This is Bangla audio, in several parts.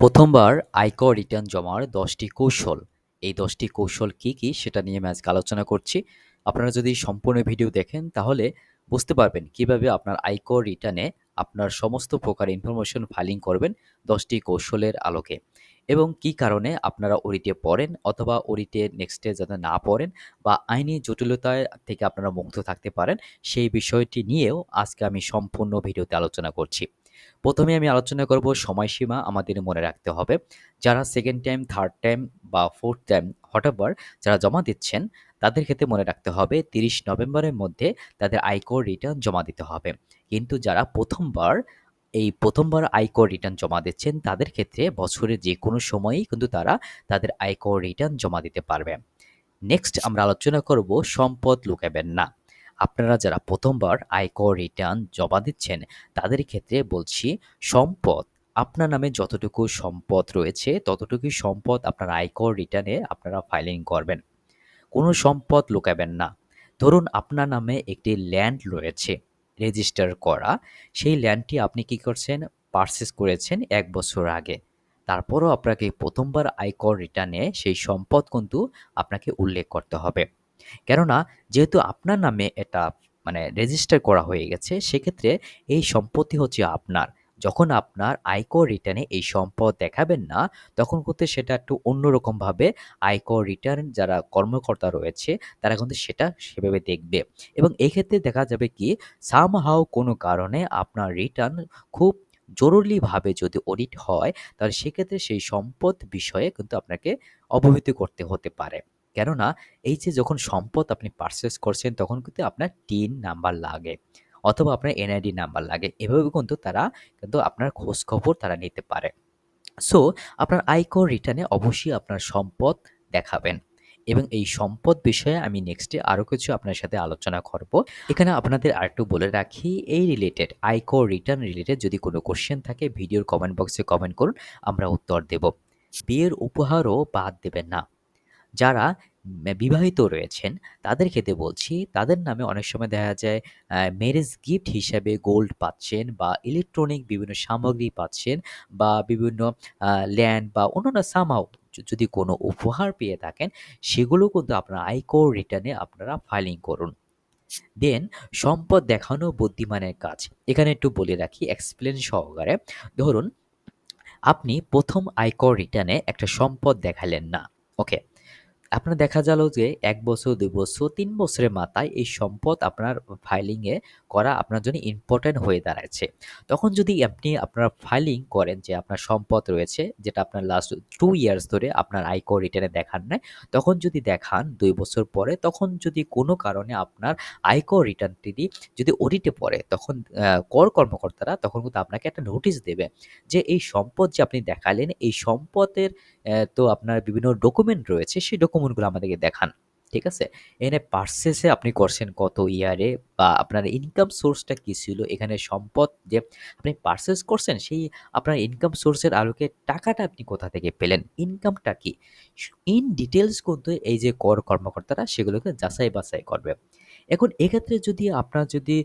প্রথমবার আয়কর রিটার্ন জমার দশটি কৌশল। এই দশটি কৌশল কি কি সেটা নিয়ে আমি আজকে আলোচনা করছি। আপনারা যদি সম্পূর্ণ ভিডিও দেখেন তাহলে বুঝতে পারবেন কীভাবে আপনার আয়কর রিটার্নে আপনার সমস্ত প্রকার ইনফরমেশন ফাইলিং করবেন দশটি কৌশলের আলোকে। এবং কি কারণে আপনারা ওরিটে পড়েন অথবা ওরিটে নেক্সটে যাতে না পড়েন বা আইনি জটিলতায় থেকে আপনারা মুক্ত থাকতে পারেন সেই বিষয়টি নিয়েও আজকে আমি সম্পূর্ণ ভিডিওতে আলোচনা করছি। প্রথমে আমি আলোচনা করব সময়সীমা আমাদের মনে রাখতে হবে। যারা সেকেন্ড টাইম থার্ড টাইম বা ফোর্থ টাইম হঠাৎবার যারা জমা দিচ্ছেন, তাদের ক্ষেত্রে মনে রাখতে হবে তিরিশ নভেম্বরের মধ্যে তাদের আয়কর রিটার্ন জমা দিতে হবে। কিন্তু যারা প্রথমবার এই প্রথমবার আয়কর রিটার্ন জমা দিচ্ছেন, তাদের ক্ষেত্রে বছরের যে কোনো সময়েই কিন্তু তারা তাদের আয়কর রিটার্ন জমা দিতে পারবে। নেক্সট আমরা আলোচনা করব সম্পদ লুকাবেন না। আপনারা যারা প্রথমবার আয়কর রিটার্ন জমা দিচ্ছেন, তাদের ক্ষেত্রে বলছি সম্পদ, আপনার নামে যতটুকু সম্পদ রয়েছে ততটুকু সম্পদ আপনার আয়কর রিটার্নে আপনারা ফাইলিং করবেন। কোনো সম্পদ লুকাবেন না। ধরুন আপনার নামে একটি ল্যান্ড রয়েছে রেজিস্টার করা। সেই ল্যান্ডটি আপনি কি করছেন? পারচেস করেছেন এক বছর আগে। তারপরও আপনাকে প্রথমবার আয়কর রিটার্নে সেই সম্পদ কিন্তু আপনাকে উল্লেখ করতে হবে। কেননা, যেহেতু আপনার নামে এটা মানে রেজিস্টার করা হয়ে গেছে, সেক্ষেত্রে এই সম্পত্তি হচ্ছে আপনার। যখন আপনার আয়কর রিটার্নে এই সম্পদ দেখাবেন না, তখন কিন্তু সেটা একটু অন্যরকমভাবে আয়কর রিটার্ন যারা কর্মকর্তা রয়েছে, তারা কিন্তু সেটা সেভাবে দেখবে। এবং এক্ষেত্রে দেখা যাবে কি সামহাও কোনো কারণে আপনার রিটার্ন খুব জরুরিভাবে যদি অডিট হয়, তাহলে সেক্ষেত্রে সেই সম্পদ বিষয়ে কিন্তু আপনাকে অবহিত করতে হতে পারে। কেননা এই যে যখন সম্পদ আপনি পারচেস করছেন, তখন কিন্তু আপনার টিন নাম্বার লাগে অথবা আপনার এনআইডি নাম্বার লাগে। এভাবে কিন্তু তারা কিন্তু আপনার খোঁজখবর তারা নিতে পারে। সো আপনার আয়কর রিটার্নে অবশ্যই আপনার সম্পদ দেখাবেন। এবং এই সম্পদ বিষয়ে আমি নেক্সটে আরও কিছু আপনার সাথে আলোচনা করব। এখানে আপনাদের আরেকটু বলে রাখি, এই রিলেটেড আয়কর রিটার্ন রিলেটেড যদি কোনো কোশ্চেন থাকে ভিডিওর কমেন্ট বক্সে কমেন্ট করুন, আমরা উত্তর দেব। বিয়ের উপহারও বাদ দেবেন না। যারা বিবাহিত রয়েছেন, তাদের ক্ষেত্রে বলছি, তাদের নামে অনেক সময় দেখা যায় ম্যারেজ গিফট হিসাবে গোল্ড পাচ্ছেন বা ইলেকট্রনিক বিভিন্ন সামগ্রী পাচ্ছেন বা বিভিন্ন ল্যান্ড বা অন্যান্য সামাও যদি কোনো উপহার পেয়ে থাকেন, সেগুলো কিন্তু আপনার আয়কর রিটার্নে আপনারা ফাইলিং করুন। দেন সম্পদ দেখানো বুদ্ধিমানের কাজ। এখানে একটু বলে রাখি এক্সপ্লেন সহকারে। ধরুন, আপনি প্রথম আয়কর রিটার্নে একটা সম্পদ দেখালেন না ওকে আপনার দেখা গেল যে এক বছর, দুই বছর, তিন বছরের মাথায় এই সম্পদ আপনার ফাইলিংয়ে করা আপনার জন্য ইম্পর্ট্যান্ট হয়ে দাঁড়াচ্ছে। তখন যদি আপনি আপনার ফাইলিং করেন যে আপনার সম্পদ রয়েছে, যেটা আপনার লাস্ট টু ইয়ার্স ধরে আপনার আয়কর রিটার্নে দেখান নাই, তখন যদি দেখান দুই বছর পরে, তখন যদি কোনো কারণে আপনার আয়কর রিটার্নটি যদি অডিটে পড়ে, তখন কর কর্মকর্তারা তখন কিন্তু আপনাকে একটা নোটিশ দেবে যে এই সম্পদ যে আপনি দেখালেন, এই সম্পদের তো আপনার বিভিন্ন ডকুমেন্ট রয়েছে, সেই ডকুমেন্টগুলো আমাদেরকে দেখান, ঠিক আছে? এখানে পার্সেসে আপনি করছেন কত ইয়ারে বা আপনার ইনকাম সোর্সটা কী ছিল? এখানে সম্পদ যে আপনি পার্সেস করছেন, সেই আপনার ইনকাম সোর্সের আলোকে টাকাটা আপনি কোথা থেকে পেলেন? ইনকামটা কি? ইন ডিটেলস কিন্তু এই যে কর কর্মকর্তারা সেগুলোকে যাচাই বাছাই করবে। এখন এক্ষেত্রে যদি আপনার যদি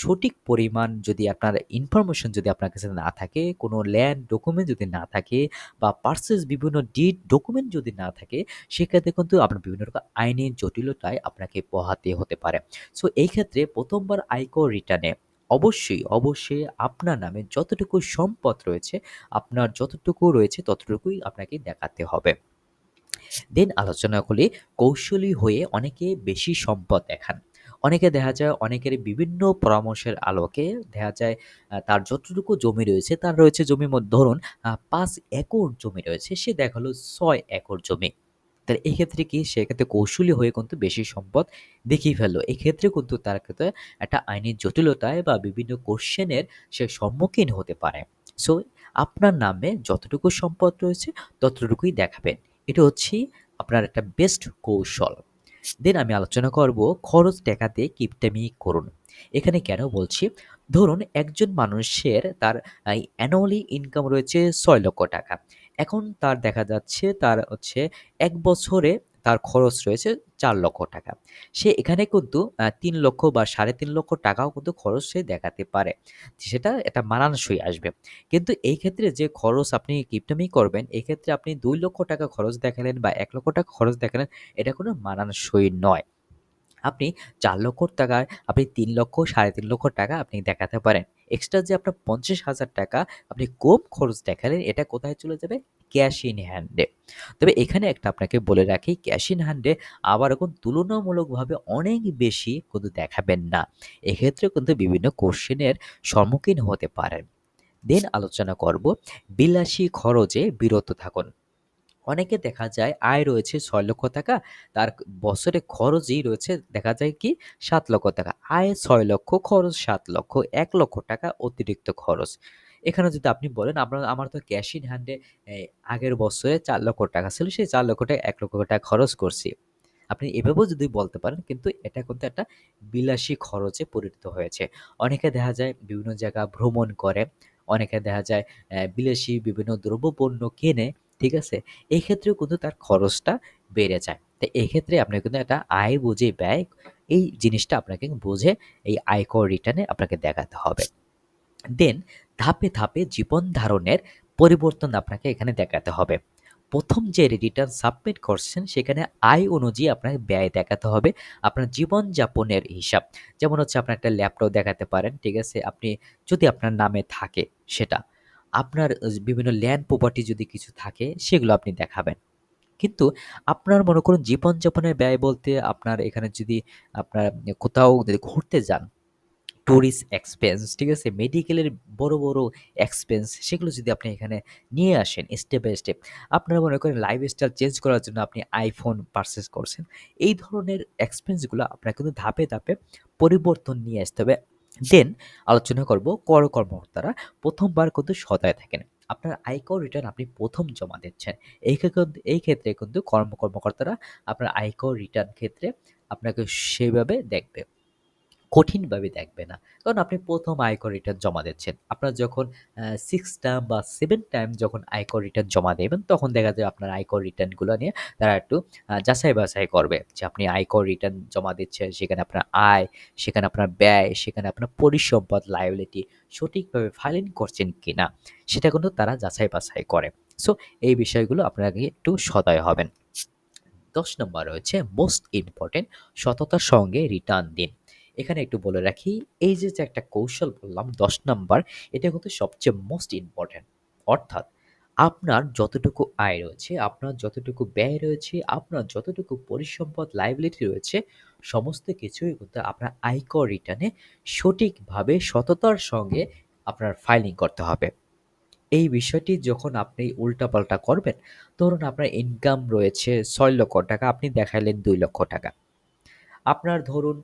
সঠিক পরিমাণ যদি আপনার ইনফরমেশন যদি আপনার কাছে না থাকে, কোনো ল্যান্ড ডকুমেন্ট যদি না থাকে বা পার্সেস বিভিন্ন ডিড ডকুমেন্ট যদি না থাকে, সেক্ষেত্রে কিন্তু আপনার বিভিন্ন রকম আইনি জটিলতায় আপনাকে পোহাতে হতে পারে। সো এই ক্ষেত্রে প্রথমবার আয়কর রিটার্নে অবশ্যই অবশ্যই আপনার নামে যতটুকু সম্পদ রয়েছে, আপনার যতটুকু রয়েছে ততটুকুই আপনাকে দেখাতে হবে। দেন আলোচনা করি কৌশলী হয়ে অনেকে বেশি সম্পদ দেখান। অনেকে দেখা যায় অনেকের বিভিন্ন পরামর্শের আলোকে দেখা যায় তার যতটুকু জমি রয়েছে, তার রয়েছে জমি ধরুন পাঁচ একর জমি রয়েছে, সে দেখাল ছয় একর জমি। তাহলে এক্ষেত্রে কি সেক্ষেত্রে কৌশলী হয়ে কিন্তু বেশি সম্পদ দেখিয়ে ফেলল। এক্ষেত্রে কিন্তু তার ক্ষেত্রে একটা আইনি জটিলতায় বা বিভিন্ন কোশ্চেনের সে সম্মুখীন হতে পারে। সো আপনার নামে যতটুকু সম্পদ রয়েছে, ততটুকুই দেখাবেন। এটা হচ্ছে আপনার একটা বেস্ট কৌশল। দেন আমি আলোচনা করব খরচ টেকাতে কিপটামি করুন। এখানে কেন বলছি? ধরুন একজন মানুষের তার অ্যানুয়ালি ইনকাম রয়েছে ছয় লক্ষ টাকা। এখন তার দেখা যাচ্ছে তার হচ্ছে এক বছরে তার খরচ রয়েছে চার লক্ষ টাকা। সে এখানে কিন্তু তিন লক্ষ বা সাড়ে তিন লক্ষ টাকাও কিন্তু খরচ সে দেখাতে পারে। সেটা এটা মানানসই আসবে। কিন্তু এই ক্ষেত্রে যে খরচ আপনি কিপটামি করবেন, এই ক্ষেত্রে আপনি দুই লক্ষ টাকা খরচ দেখালেন বা এক লক্ষ টাকা খরচ দেখালেন, এটা কোনো মানানসই নয়। আপনি চার লক্ষ টাকায়, আপনি তিন লক্ষ, সাড়ে তিন লক্ষ টাকা আপনি দেখাতে পারেন। এক্সট্রা যে আপনার পঞ্চাশ হাজার টাকা আপনি কম খরচ দেখালেন, এটা কোথায় চলে যাবে? ক্যাশ ইন হ্যান্ডে। তবে এখানে একটা আপনাকে বলে রাখি, ক্যাশ ইন হ্যান্ডে আবার এখন তুলনামূলকভাবে অনেক বেশি কিন্তু দেখাবেন না। এক্ষেত্রে কিন্তু বিভিন্ন কোশ্চেনের সম্মুখীন হতে পারেন। দেন আলোচনা করব, বিলাসী খরচে বিরত থাকুন। অনেকে দেখা যায় আয় রয়েছে ছয় লক্ষ টাকা, তার বছরে খরচই রয়েছে দেখা যায় কি সাত লক্ষ টাকা। আয় ছয় লক্ষ, খরচ সাত লক্ষ, এক লক্ষ টাকা অতিরিক্ত খরচ। এখানে যদি আপনি বলেন আপনার আমার তো ক্যাশ ইন হ্যান্ডে আগের বছরে চার লক্ষ টাকা ছিল, সেই চার লক্ষ টাকা, এক লক্ষ টাকা খরচ করছি। আপনি এভাবেও যদি বলতে পারেন, কিন্তু এটা কিন্তু একটা বিলাসী খরচে পরিণত হয়েছে। অনেকে দেখা যায় বিভিন্ন জায়গা ভ্রমণ করে, অনেকে দেখা যায় বিলাসী বিভিন্ন দ্রব্যপণ্য কেনে, ঠিক আছে? এই ক্ষেত্রেও কিন্তু তার খরচটা বেড়ে যায়। তো এই ক্ষেত্রে আপনার কিন্তু একটা আয় বুঝে ব্যয়, এই জিনিসটা আপনাকে বুঝে, এই আয়কর রিটার্নে আপনাকে দেখাতে হবে। দেন ধাপে ধাপে জীবন ধারণের পরিবর্তন আপনাকে এখানে দেখাতে হবে। প্রথম যে রিটার্ন সাবমিট করছেন, সেখানে আয় অনুযায়ী আপনাকে ব্যয় দেখাতে হবে। আপনার জীবনযাপনের হিসাব, যেমন হচ্ছে আপনার একটা ল্যাপটপ দেখাতে পারেন, ঠিক আছে? আপনি যদি আপনার নামে থাকে সেটা। আপনার বিভিন্ন ল্যান্ড প্রপার্টি যদি কিছু থাকে, সেগুলো আপনি দেখাবেন। কিন্তু আপনার মনে করুন, জীবনযাপনের ব্যয় বলতে আপনার এখানে যদি আপনার কোথাও যদি ঘুরতে যান ট্যুরিস্ট এক্সপেন্স ঠিক আছে? মেডিকেলের বড় বড় এক্সপেন্স সেগুলো যদি আপনি এখানে নিয়ে আসেন স্টেপ বাই স্টেপ আপনারা মনে করেন লাইফস্টাইল চেঞ্জ করার জন্য আপনি আইফোন পারচেস করছেন, এই ধরনের এক্সপেন্সগুলো আপনার কিন্তু ধাপে ধাপে পরিবর্তন নিয়ে আসতে হবে। দেন আলোচনা করব কর কর্মকর্তারা প্রথমবার কিন্তু সদয় থাকেন। আপনার আয়কর রিটার্ন আপনি প্রথম জমা দিচ্ছেন। এই এই ক্ষেত্রে কিন্তু কর্ম কর্মকর্তারা আপনার আয়কর রিটার্ন ক্ষেত্রে আপনাকে সেভাবে দেখবে। কঠিনভাবে দেখবে না। কারণ আপনি প্রথম আয়কর রিটার্ন জমা দিচ্ছেন। আপনার যখন সিক্স টাইম বা সেভেন টাইম যখন আয়কর রিটার্ন জমা দেবেন, তখন দেখা যায় আপনার আয়কর রিটার্নগুলো নিয়ে তারা একটু যাচাই বাছাই করবে যে আপনি আয়কর রিটার্ন জমা দিচ্ছেন, সেখানে আপনার আয়, সেখানে আপনার ব্যয়, সেখানে আপনার পরিসম্পদ লাইবিলিটি সঠিকভাবে ফাইলিং করছেন কি না সেটা কিন্তু তারা যাচাই বাছাই করে। সো এই বিষয়গুলো আপনাকে একটু সদয় হবেন। দশ নম্বর রয়েছে মোস্ট ইম্পর্টেন্ট সততার সঙ্গে রিটার্ন দিন। এখানে একটু বলে রাখি, এই যে যে একটা কৌশল বললাম, দশ নাম্বার, এটা কিন্তু সবচেয়ে মোস্ট ইম্পর্ট্যান্ট অর্থাৎ, আপনার যতটুকু আয় রয়েছে, আপনার যতটুকু ব্যয় রয়েছে, আপনার যতটুকু পরিসম্পদ লাইবিলিটি রয়েছে, সমস্ত কিছুই কিন্তু আপনার আয়কর রিটার্নে সঠিকভাবে, সততার সঙ্গে আপনার ফাইলিং করতে হবে। এই বিষয়টি যখন আপনি উল্টাপাল্টা করবেন, ধরুন আপনার ইনকাম রয়েছে ছয় লক্ষ টাকা, আপনি দেখাইলেন দুই লক্ষ টাকা। আপনার ধরুন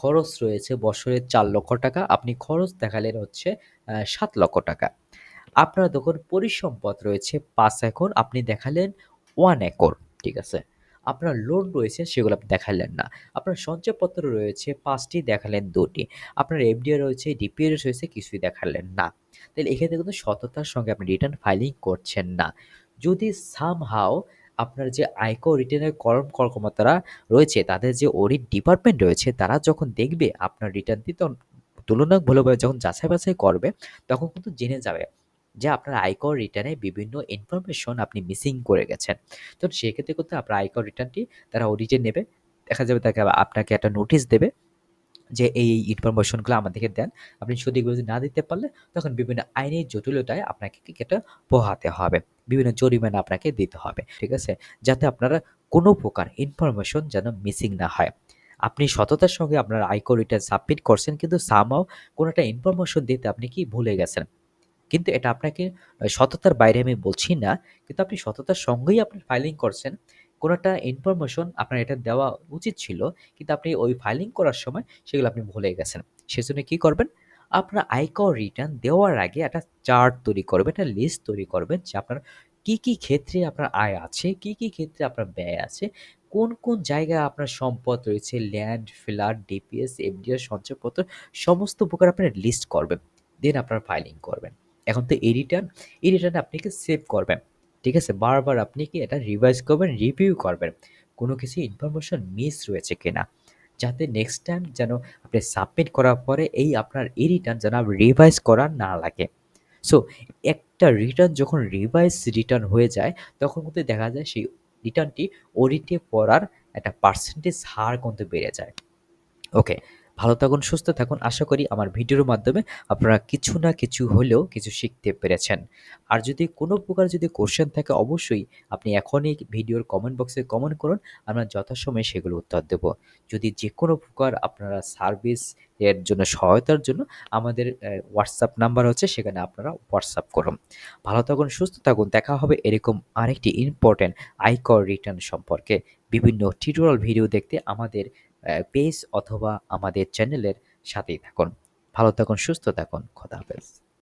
খরচ রয়েছে বছরে চার লক্ষ টাকা। আপনি খরচ দেখালেন হচ্ছে সাত লক্ষ টাকা। আপনার দোকান পরিসম্পদ রয়েছে পাঁচ একর, আপনি দেখালেন ওয়ান একর, ঠিক আছে? আপনার লোন রয়েছে সেগুলো আপনি দেখালেন না। আপনার সঞ্চয়পত্র রয়েছে পাঁচটি, দেখালেন দুটি। আপনার এফডিআর রয়েছে ডিপিএস রয়েছে, কিছুই দেখালেন না। তাহলে এক্ষেত্রে কিন্তু সততার সঙ্গে আপনি রিটার্ন ফাইলিং করছেন না। যদি সামহাও আপনার যে আয়কর রিটার্নের কর্ম কর্মকর্তারা রয়েছে, তাদের যে অডিট ডিপার্টমেন্ট রয়েছে, তারা যখন দেখবে আপনার রিটার্নটি তখন তুলনামূলকভাবে যখন যাচাই বাছাই করবে, তখন কিন্তু জেনে যাবে যে আপনার আয়কর রিটার্নে বিভিন্ন ইনফরমেশন আপনি মিসিং করে গেছেন। তো সেক্ষেত্রে কিন্তু আপনার আয়কর রিটার্নটি তারা অডিটে নেবে, দেখা যাবে তাকে আপনাকে একটা নোটিশ দেবে। যে এই ইনফরমেশনগুলো আমাদেরকে দেন, আপনি সঠিকভাবে না দিতে পারলে তখন বিভিন্ন আইনি জটিলতায় আপনাকে এটা পোহাতে হবে। বিভিন্ন জরিমানা আপনাকে দিতে হবে, ঠিক আছে? যাতে আপনারা কোনো প্রকার ইনফরমেশন যেন মিসিং না হয়। আপনি সততার সঙ্গে আপনার আয়কর রিটার্ন সাবমিট করছেন, কিন্তু সামাও কোনো একটা ইনফরমেশন দিতে আপনি কি ভুলে গেছেন? কিন্তু এটা আপনাকে, সততার বাইরে আমি বলছি না, কিন্তু আপনি সততার সঙ্গেই আপনি ফাইলিং করছেন কোনো একটা ইনফরমেশন আপনার এটা দেওয়া উচিত ছিল, কিন্তু আপনি ওই ফাইলিং করার সময় সেগুলো আপনি ভুলে গেছেন। সেজন্য কী করবেন? আপনার আয়কর রিটার্ন দেওয়ার আগে একটা চার্ট তৈরি করবেন, একটা লিস্ট তৈরি করবেন যে আপনার কী কী ক্ষেত্রে আপনার আয় আছে, কী কী ক্ষেত্রে আপনার ব্যয় আছে, কোন কোন জায়গায় আপনার সম্পদ রয়েছে ল্যান্ড ফ্ল্যাট ডিপিএস এফডিআর সঞ্চয়পত্র, সমস্ত প্রকার আপনার লিস্ট করবেন দেন আপনার ফাইলিং করবেন। এখন তো এই রিটার্ন এই রিটার্ন আপনাকে সেভ করবেন? ঠিক আছে? বারবার আপনি কি এটা রিভাইজ করবেন রিভিউ করবেন? কোনো কিছু ইনফরমেশন মিস রয়েছে কিনা? যাতে নেক্সট টাইম যেন আপনি সাবমিট করার পরে এই আপনার এই রিটার্ন যেন রিভাইজ করা না লাগে। সো একটা রিটার্ন যখন রিভাইজ রিটার্ন হয়ে যায়, তখন কিন্তু দেখা যায় সেই রিটার্নটি অডিটে পড়ার একটা পার্সেন্টেজ হার কিন্তু বেড়ে যায়। ওকে ভালো থাকুন, সুস্থ থাকুন। আশা করি আমার ভিডিওর মাধ্যমে আপনারা কিছু না কিছু হলেও কিছু শিখতে পেরেছেন। আর যদি কোনো প্রকার যদি কোশ্চেন থাকে, অবশ্যই আপনি এখনই ভিডিওর কমেন্ট বক্সে কমেন্ট করুন। আমরা যথাসময়ে সেগুলো উত্তর দেব। যদি যে কোনো প্রকার আপনারা সার্ভিস এর জন্য, সহায়তার জন্য আমাদের হোয়াটসঅ্যাপ নাম্বার হচ্ছে, সেখানে আপনারা হোয়াটসঅ্যাপ করুন। ভালো থাকুন, সুস্থ থাকুন। দেখা হবে এরকম আরেকটি ইম্পর্টেন্ট আইকর রিটার্ন সম্পর্কে। বিভিন্ন টিউটোরিয়াল ভিডিও দেখতে আমাদের পেজ অথবা আমাদের চ্যানেলের সাথেই থাকুন। ভালো থাকুন সুস্থ থাকুন খোদা হাফেজ।